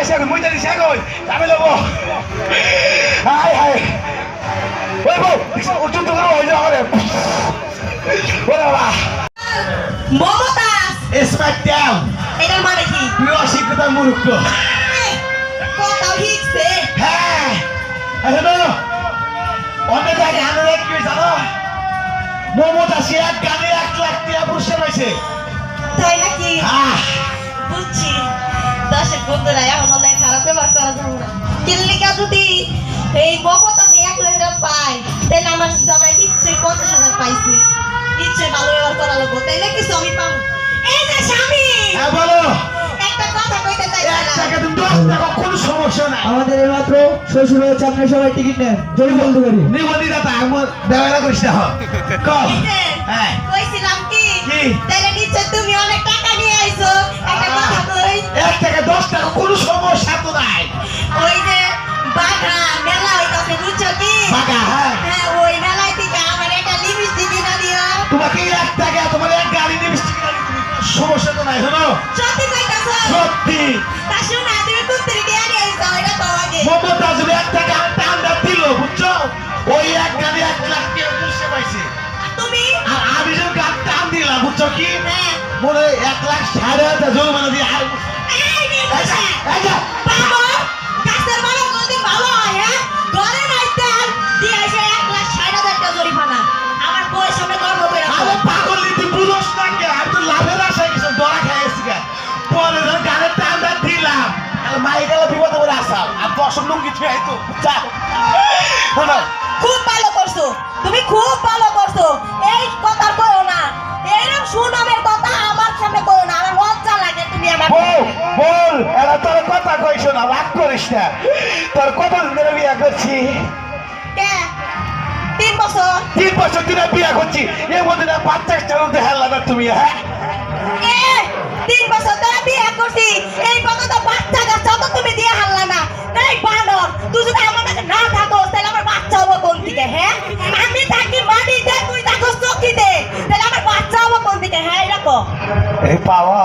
এসে মুই জানি সে কই আমি লবো। High high. ওই বউ উচ্চন্ত করে হয়ে যাও আমাদের ওরে বাবা। মমতা। স্মার্ট ডাউন এটার মানে কি তুই অশিক্ষিত মূর্খ কথা হিকছে হ্যাঁ এখন অনেক আগে আনো এক কি জানো? মমতা সে এক গানে এক লাখ টাকা পুরস্কার পাইছে তাই নাকি? হ্যাঁ বুঝছি। এই মমতা যে এক লাখ টাকা তাহলে আমার জামাই নিশ্চয়ই পঞ্চাশ হাজার পাইছে। নিশ্চয়ই ভালো ব্যবহার করা লাগবো তাইলে কিছু আমি পাবো। এই যে স্বামী! হ্যাঁ বলো। একটা কথা কইতে চাই তুমি কোনো সমস্যা নাই। আমাদের এইমাত্র শ্বশুর হয়েছে আপনার সবাই টিকিট নেন। জমি বন্ধ করি নিবন্ধিতা আমার দেওয়া করিস না কম হ্যাঁ। কইছিলাম কি? কি? নিশ্চয় তুমি অনেক টাকা নিয়ে আইছো। একটা কথা কই। এক টাকা দশ টাকা কোনো সমস্যা তো নাই। ওই যে গানের টানটা দিলাম। আর মাই গেলে বিপদে করে আসাম আর দশম লুঙ্গি ছুঁয়ে আইতো খুব ভালো করছ। তুমি খুব ভালো করছ। এই কথা কইও না এইরকম সুনামের কথা আমার সামনে কইও না আমার লজ্জা লাগে তুমি আমার বল বল এরা তোর কথা কইছো না রাগ করিস না। তোর কত দিন ধরে বিয়ে করছি। কে? তিন বছর। তিন বছর দিনে বিয়া করছি। এর মধ্যে বাচ্চা চালু দেখাল না তুমি হ্যাঁ? তিন বছর ধরে বিয়ে করছি। এই পর্যন্ত বাচ্চা কাচ্চা তো তুমি দিয়ে হারলা না এই বানর, তুই যদি আমার কাছে না থাকো তাহলে আমার বাচ্চা হব কোন দিকে হ্যাঁ? আমি থাকি মাটিতে, তুই থাকো চকিতে, তাহলে আমার বাচ্চা হব কোন দিকে হ্যাঁ এরকম। পাওয়া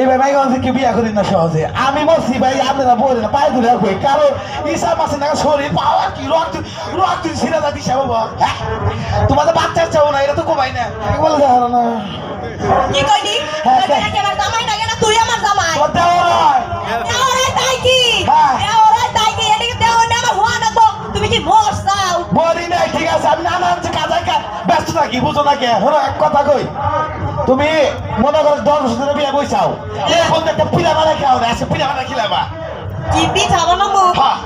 এই ভাই ভাই কি বিয়ে করি না সহজে। আমি বলছি ভাই আপনারা বলে না পায়ে ধরে রাখবে কারও ইসা পাশে না শরীর পাওয়া কি? রক্ত রক্ত ছিঁড়ে যা দিশা বাবা। হ্যাঁ? তোমাদের বাচ্চা চাও না এটা তো কমাই না। বলে দেখো না? কি কইলি নাকি আমার জামাই না তুই আমার জামাই তাই কি? হ্যাঁ। তাই কি? এদিকে দেওর না আমার হওয়া না তো তুমি কি চাও? বলি নাই ঠিক আছে। আমি নানা হচ্ছে কাজে কাজ ব্যস্ত থাকি বুঝো না কে? হলো এক কথা কই। তুমি মনে করো দশ বছর ধরে বিয়ে বইছাও এই বন্ধু একটা পিঠা বানা খাও না খিলাবা বানাবো? হ্যাঁ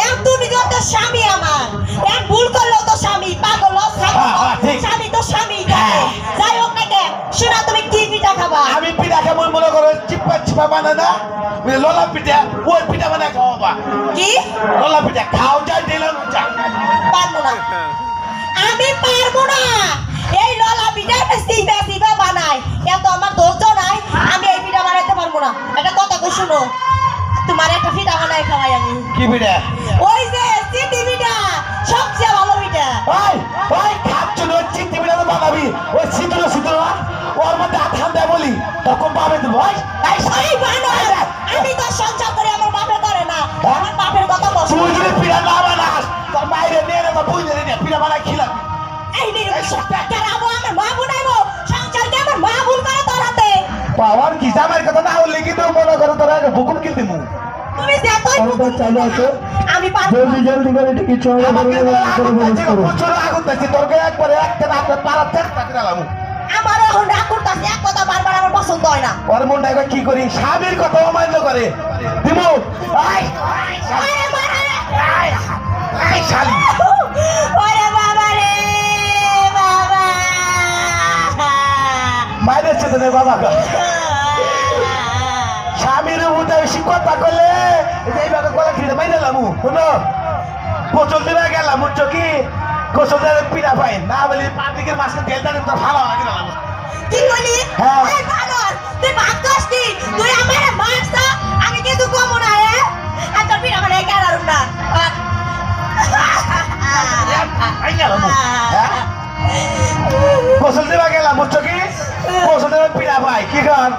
এখন তুমি তো স্বামী আমার। এখন ভুল করলেও তো স্বামী পাগল হ্যাঁ, হ্যাঁ, স্বামী তো স্বামী হ্যাঁ। যাই হোক না কে শোনা তুমি কি পিঠা খাবা? আমি পিঠা খাব মনে করো চিপা চিপা বানা না? ললা পিঠা ওই পিঠা বানা খাওয়াবা কি? ললা পিঠা খাও যা দিলাম যা পারব না। আমি পারব না। এই ললা পিঠা সিবা সিবা এত আমার ধৈর্য নাই আমি এই পিঠা বানাইতে পারব না। একটা কথা কই শুনো তোমার একটা পিঠা বানাই খাওয়াই আমি। কি পিঠা ওই যে পিঠা সবচেয়ে ভালো পিঠা ওই ওই খাচ্ছ না পিঠা তো বানাবি। ওই সিদ্ধ সিদ্ধ ওর মধ্যে আধান দেয় বলি তখন পাবে তুমি। ভাই তাই সবাই বানর! কি জামাই কথা না হলে কিন্তু মনে করো তোরা একটা বুকুম কিনতে মু তুমি যতই অর্ডার চালু আছে। আমি পারব জলদি জলদি করে টিকিট সংগ্রহ আমাকে করে তো করে আগুন প্রবেশ লাগছে, করুন প্রচুর আগুন লাগছে, তোর গায়ে একবারে একটা আপনার চেষ্টা করে এলাম। আমার এখন রাগ করতেছে এক কথা বারবার আমার পছন্দ হয় না। ওর মনটা এবার কি করি? স্বামীর কথা অমান্য করে। দিমু। মারা রে! আয়, আয়, শালি। ওরে বাবা রে বাবা। মায়ের বাবা কথা যে এইভাবে গলা খিড়ে মাইরে লামু শোনো গোসল দিবে গেলাম বুঝছ কি? গোসল দিলে পিঠা পাই না বলি পাবলিকের মাঝখানে দাঁড়িয়ে তো ভালো লাগে না কি বলি? হ্যাঁ। বানর তুই খাস কি তুই আমারে মারছ আমি কিন্তু কম না এ। আর তোর পিড়া মানে কেন আর না? হ্যাঁ? দিবা গেলাম বুঝছ পিঠা পাই কি কর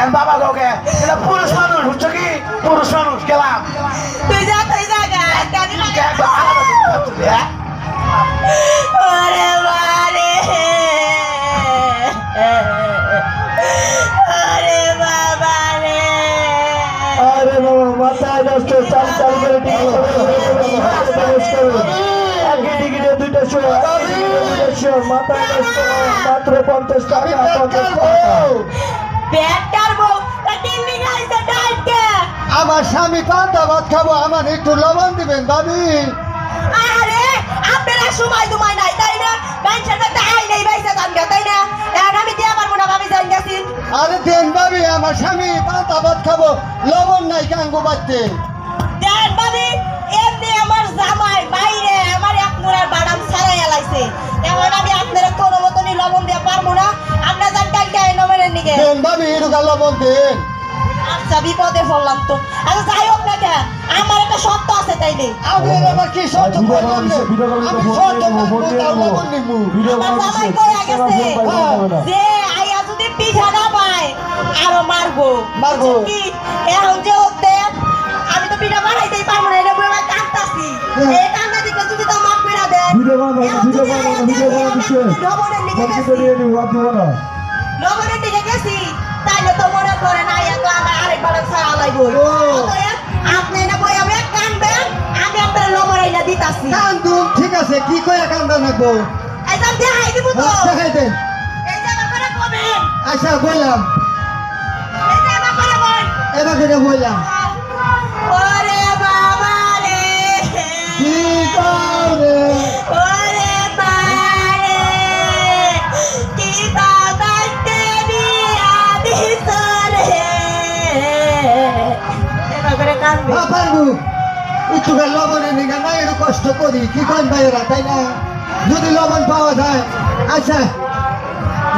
এর বাবা গোকে এটা পুরুষ মানুষ বুঝছ কি? পুরুষ মানুষ গেলাম। তুই যা তুই যা যাচ্ছিস, হ্যাঁ? ওরে বারে। ওরে বাবা রে। আরে বাবা মাথায় নষ্ট চাল চাল করে টিকিটে দুইটা শো মাথায় নষ্ট মাত্র পঞ্চাশ টাকা টাকা। আমার স্বামী পান্তা ভাত খাব আমার একটু লবণ দিবেন দাবি আরে আপনারা সময় তোমায় নাই তাই না? মানুষের মধ্যে আই নেই বাইসে যান গা, তাই না? এখন আমি দিয়ে পারব না ভাবি যাই গেছি? আরে দেন ভাবি আমার স্বামী পান্তা ভাত খাব লবণ নাই কাঙ্গু বাড়তে? দেন ভাবি এমনি আমার জামাই বাইরে মুড়ার বাদাম ছাড়াই এলাইছে এখন আমি আপনারা কোনো মতনই লবণ দিয়ে পারব না। আপনার যান কালকে আই নমেনের নিকে ভাবি লবণ দেন? আচ্ছা বিপদে পড়লাম তো। আচ্ছা যাই হোক না কেন আমার একটা সত্য আছে তাইলে। আমি আবার কি শর্ত করলাম না? আমি শর্ত লবণ নিবো। আমার জামাই কইয়া গেছে যে আইয়া যদি পিঠা না পায় আরও মারবো। মারবো। কি? এখন যে আমি তো পিঠা বানাইতেই পারব না এটা পুরো কাঁদতাছি। এই ভিডিও বানাবো, এখন ভিডিও বানাবো, ভিডিও আমি দিচ্ছে। লবণের দিকে গেছি। লবণের দিকে গেছি তাইলে তো মনে করে না আইয়া তো আমার আরেক বাড়ার ছাড়া। আপনি না বই আমি কানবেন আমি আপনার লবণ আইনা দিতাছি। কান্দু ঠিক আছে কি কইয়া কান্দা নাকবো যাম হাই দিব তো। দেখাই দেন। এই যে আমার করে কবেন? আচ্ছা বললাম। এই যে আমার করে বল। এবার করে বললাম। ওরে একটু লবণের নিগা না কষ্ট করি। কি করেন ভাইয়েরা তাই না? যদি লবণ পাওয়া যায় আচ্ছা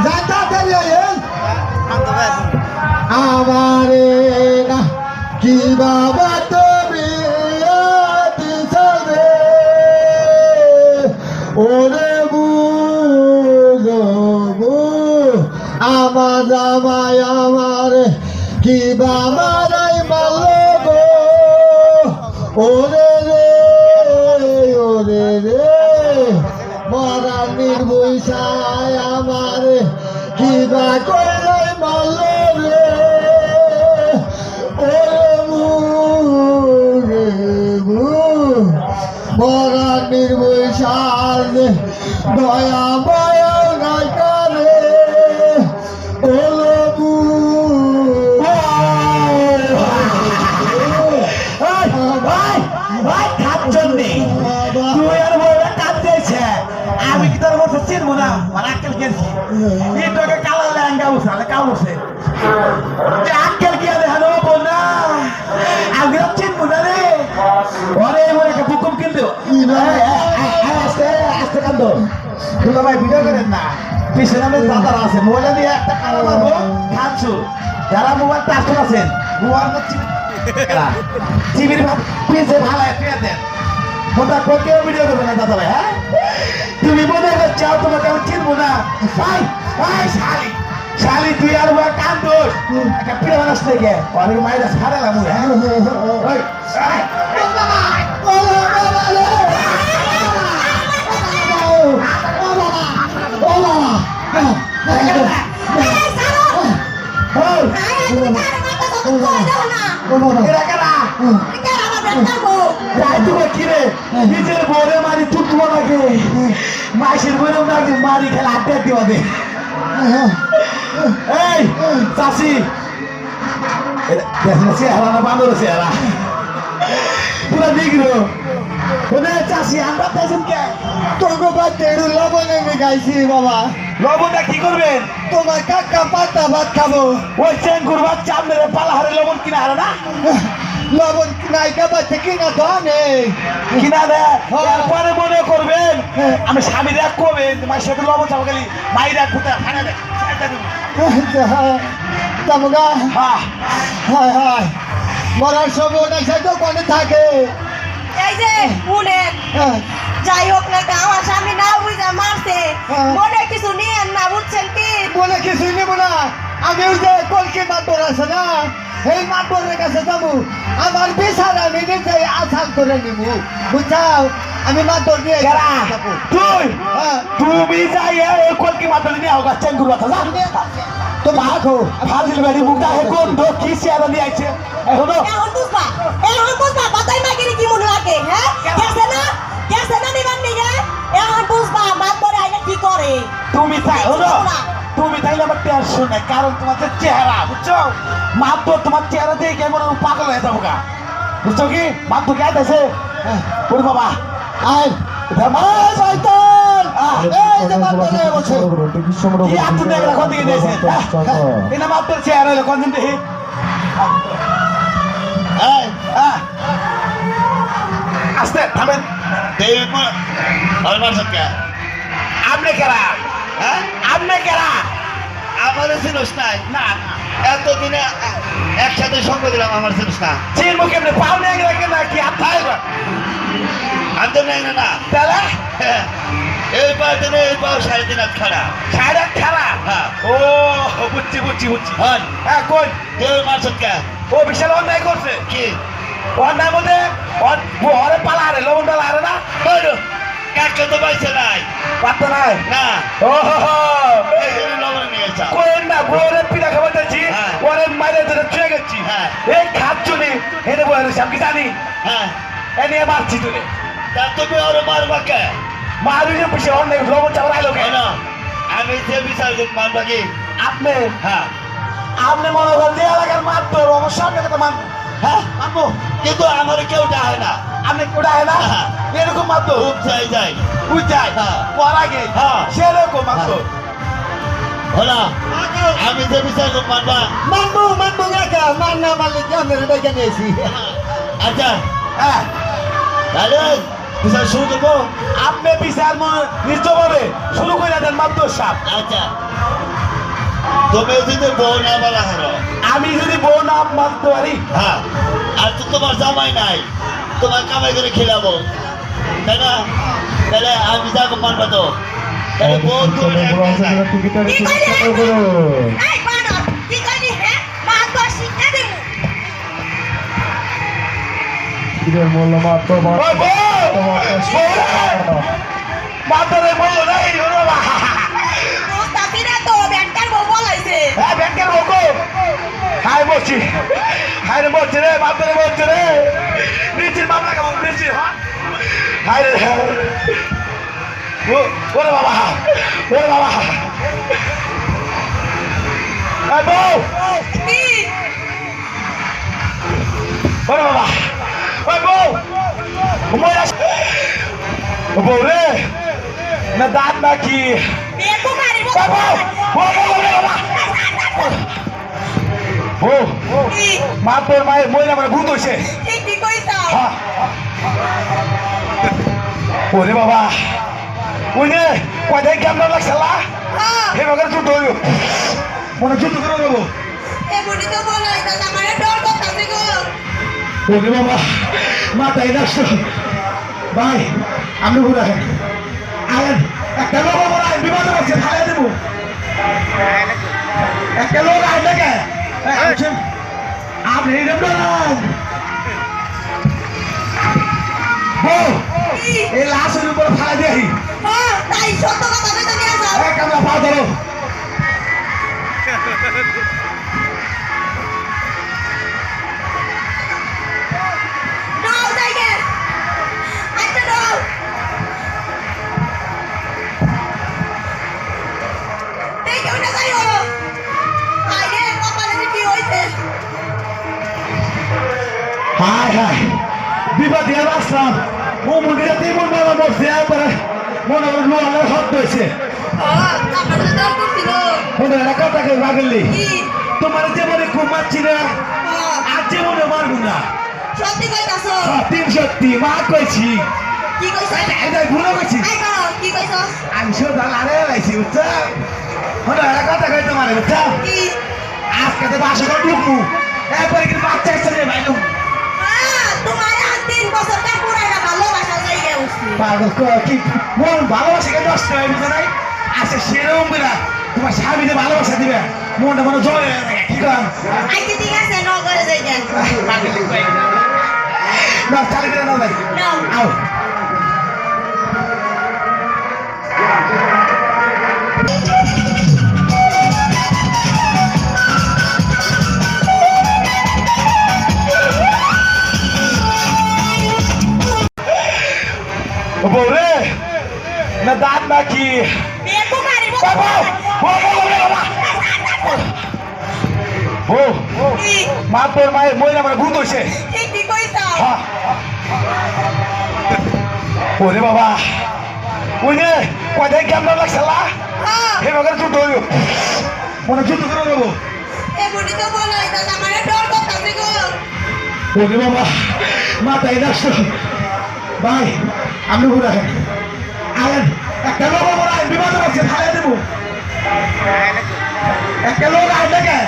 যান তাড়াতাড়ি আমারে না কি বাবা তুমি ওরে বুঝব, আমার জামাই আমার কি বাবা নাই মারল গো? ওরে রে ওরে রে মরা দয়া মায়া নাই করে ওরে ভাই, ভাই, খাচ্ছন নেই। তুই আর বউরা কাঁদতেছে। আমি কি তোর মতো চিনবো না? আমার আক্কেল গেছি এই তোকে কালা লেহেঙ্গা উঠে আলে কাউ যে আক্কেল কি হানো বোন না? আমি চিনবো না রে। ওরে ভাই ভিডিও করেন না। পিছনে আছে। ভিডিও করবে না, দাদা ভাই হ্যাঁ? তুমি মনে করছ তোমাকে আমি চিনবো না। ভাই ভাই, শালি। শালি, তুই আর বড় কান দোষ একটা পিড়ে মানুষ থেকে অনেক মায়েরা হ্যাঁ? নিজের বউরে মারি তুটবো নাকি মাসির বউরে নাকি মারি খেলে আড্ডা দিবা দে এই চাষি চেহারা না চেহারা। পুরা নিগ্রো ওনে চাষি আমরা কে তোকে বাদ একটু লবণের গাইছি বাবা। লবণটা কি করবেন? তোমার কাকা পাতা ভাত খাব। ওই চেঙ্গুর বাচ্চা আপনার পালা হারে লবণ কিনা হারে না? লবণ নাইকা বাচ্চা কিনা তো কিনা দেয় এরপরে মনে করবেন আমি স্বামী দেখ করবেন মায়ের সাথে লবণ খালি মাইরা কোথায় দেয় তামগা। হ্যাঁ। হায় হায়। মরার সময় ওটা সে দোকানে থাকে। এই যে উনেন হ্যাঁ, যাই হোক না আমার স্বামী না বুঝে মারছে। হ্যাঁ। মনে কিছু নিয়েন না বুঝছেন কি? বলে কিছুই নেব না। আমি ওই যে কলকি মাতবর আছে না এই মাতবরের কাছে যাব। আমার বিচার আমি নিজে আসান করে নিব। বুঝছাও? আমি মাতবর নিয়ে যাব। তুই হ্যাঁ। তুমি যাই এই কলকি মাতলি নিয়ে হোক চেঙ্গুর কথা যা। তো মাখো ফাজিল বাড়ি মুখটা হে কোন দো কি চেয়ারা নিয়ে আইছে? এখন এখন এখন বুঝবা। তাই হলো? তুমি তাইলে আমার টেনশন নাই কারণ তোমার যে চেহারা বুঝছ? মাত্র তোমার চেহারা দিয়ে কেমন পাগল হয়ে যাব গা। বুঝছ কি? মাত্র কে আইতেছে? ওরে বাবা। আয় ধর্মায় শয়তান! আহ, এই যে মাত্র নিয়ে বসে কি আত্ম দেখলা কোন দিকে দিয়েছে? এটা মাত্র চেহারা হলো কোন দিন দেখি। আস্তে থামেন। আপনি কেরা হ্যাঁ? আপনি কেরা? আমার চিনস নাই। না এতদিনে একসাথে সঙ্গ দিলাম আমার চিনস না চিন মুখে এমনি পাও নিয়ে গেলে কেন? কি আত্মাই আমি তো নেই না না। তাহলে? হ্যাঁ। এই পাও দিনে এই পাও সাড়ে তিন হাত খাড়া সাইডা খেলা হ্যাঁ। ও বুঝছি বুঝছি বুঝছি। হন। হ্যাঁ কোন? দেব মারছত কে? ও বিশাল অন্যায় করছে। কি? অন্যায় মধ্যে পালা হারে লবণ পালা হারে না? তো নাই? নাই? না। ও না পিঠা খাবার হ্যাঁ। ওরে মাইরে ধরে চুয়ে গেছি। হ্যাঁ। এই আমি জানি? হ্যাঁ। এ নিয়ে মারছি তুলে তা তুমি ওর মারবা কে? মারবি যে পিছিয়ে অন্যায় লবণ চাপড় আইলো কেন আমি যে বিচার মারবা কি? আপনি? হ্যাঁ। আপনি মনে করেন যে এলাকার মারতো অবশ্যই আপনি কথা মানবো হ্যাঁ। মানবো কিন্তু আমার কেউ ডাহে না। আপনি কোটা হয় না হ্যাঁ। এরকম মারতো খুব চাই যাই। বুঝাই হ্যাঁ। পর আগে। হ্যাঁ। সেরকম আমি আমি শুরু করব। আপনি বিচার শুরু করে দেন মাত্র সাপ। আচ্ছা। তুমি যদি বউ না বলা হারো। আমি যদি বউ না মারতে পারি? হ্যাঁ। আর তো তোমার জামাই নাই। তোমার কামাই করে খেলাবো। তাই না? তাহলে আমি যাব মানবা তো তাহলে হ্যাঁ ওই বউ! মাত্রে বউ নাই বাবা ব্যাংকার বউ বলাইছে। হ্যাঁ ব্যাংকের বউ কো হাই বলছি হাই রে বলছি রে মাত্রে বলছি রে নিচির মামলা কেমন নিচির হাই রে ও ওরে বাবা ওরে বাবা এই বউ কি ওরে বাবা ওই বউ মরে ও বউ রে না দাঁত নাকি বিয়ে তো মারি ওই বউ বউ বউ ওরে বাবা কি মা তোর মায়ের মহিলা মানে ভূত হয়েছে হ্যাঁ। ওরে বাবা। ওই যে কয়টাই কেমন লাগছে লা? হে। বাগার জুতো হইল। মনে জুতো করে দেবো ওরে বাবা মাথায় ডাকছো ভাই আপনি ঘুরে আসেন। আয়েন একটা লোক আমার আইন বিমানে বসে খাইয়া দেবো। একটা লোক আইন দেখে। আসেন আপনি এরকম ডরান বউ কি এই লাশের উপরে ফালা দিয়ে হ্যাঁ তাই সত্য কথা কইতে নিয়ে যাও। এক আমরা পা ধরো। হায় হায়। বিপদ আসলাম ও মন্দিরে তিন বাবা বসছে একবারে মনে হয় লোহার শব্দ হয়েছে। মনে হয় কথাকে বাগলি কি? তোমার জীবনে খুব মারছি না আর জীবনে মারবো না। সত্যি কইতাছো? সত্যি সত্যি মা কইছি। কি কইছো? এটা ভুলে কইছি। কি কইছো? আমি সোজা লারে লাইছি বুঝছ? মনে হয় কথা কই তোমার বুঝছ? আজকে তো বাসা করে ঢুকবো। এরপরে কিন্তু বাচ্চা এসে ভাই হ্যাঁ পাগল কো কি মন ভালোবাসে কেন নষ্ট হয় বুঝো নাই? আচ্ছা সেরকম করে তোমার স্বামীকে ভালোবাসা দিবে? মনটা মনে থাকে কি কম আচ্ছা ঠিক আছে নগরে যাই গে না চালি করে নাও ভাই। আও। বৌরে দাঁত নাকি ও মা তোর মায়ের মহিলা মানে ভূত হয়েছে হ্যাঁ। ওরে বাবা ওই যে কয়টাই কেমন লাগছে লা হ্যাঁ হে বাবার জুতো মনে জুতো করে দেবো আমার ওরে বাবা মাথায় ডাকছো ভাই আপনি ঘুরে আলেন একটা লোক আমার বিমানে আছে ফালাই দেবো। একটা লোক আইন দেখে।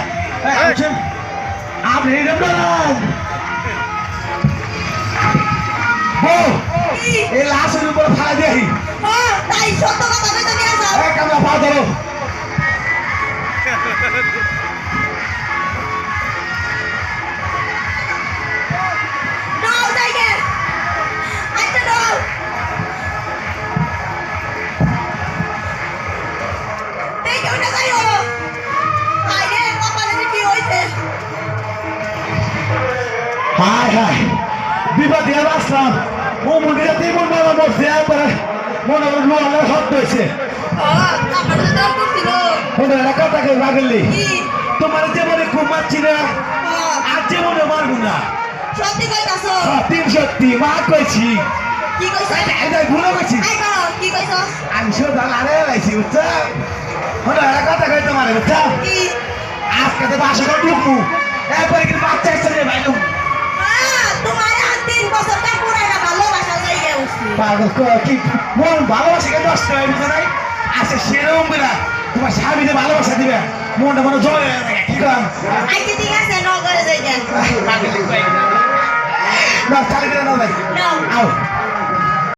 আপনি এই লাশের উপরে দিয়ে হ্যাঁ তাই সত্য কথা আমরা পা ধরো। হয়েছে। আমার তো ডর করছিল কথা কেউ লাগলি তোমার যেমন মারছি না? হ্যাঁ। আর যেমন মারবো না। সত্যি কইতাছো? সত্যি সত্যি মা কইছি। কি কইছ? যে ভুলে কইছি কি কইছ? আমি শুধু লারে লাইছি বুঝছ? মনে হয় কথা কইতে মারে বুঝছ? আজকে তো বাসা করে ঢুকবো। এরপরে কিন্তু বাচ্চা এসে ভাই তোমার আর তিন বছর কার ক- কি? মন ভালোবাসা কেন নষ্ট হয় বুঝো নাই? আচ্ছা সেরকম করে। তোমার ভালোবাসা দিবে মনটা মনে জয় কি কম? আচ্ছা ঠিক আছে নগরে যাই না ভাই। আও।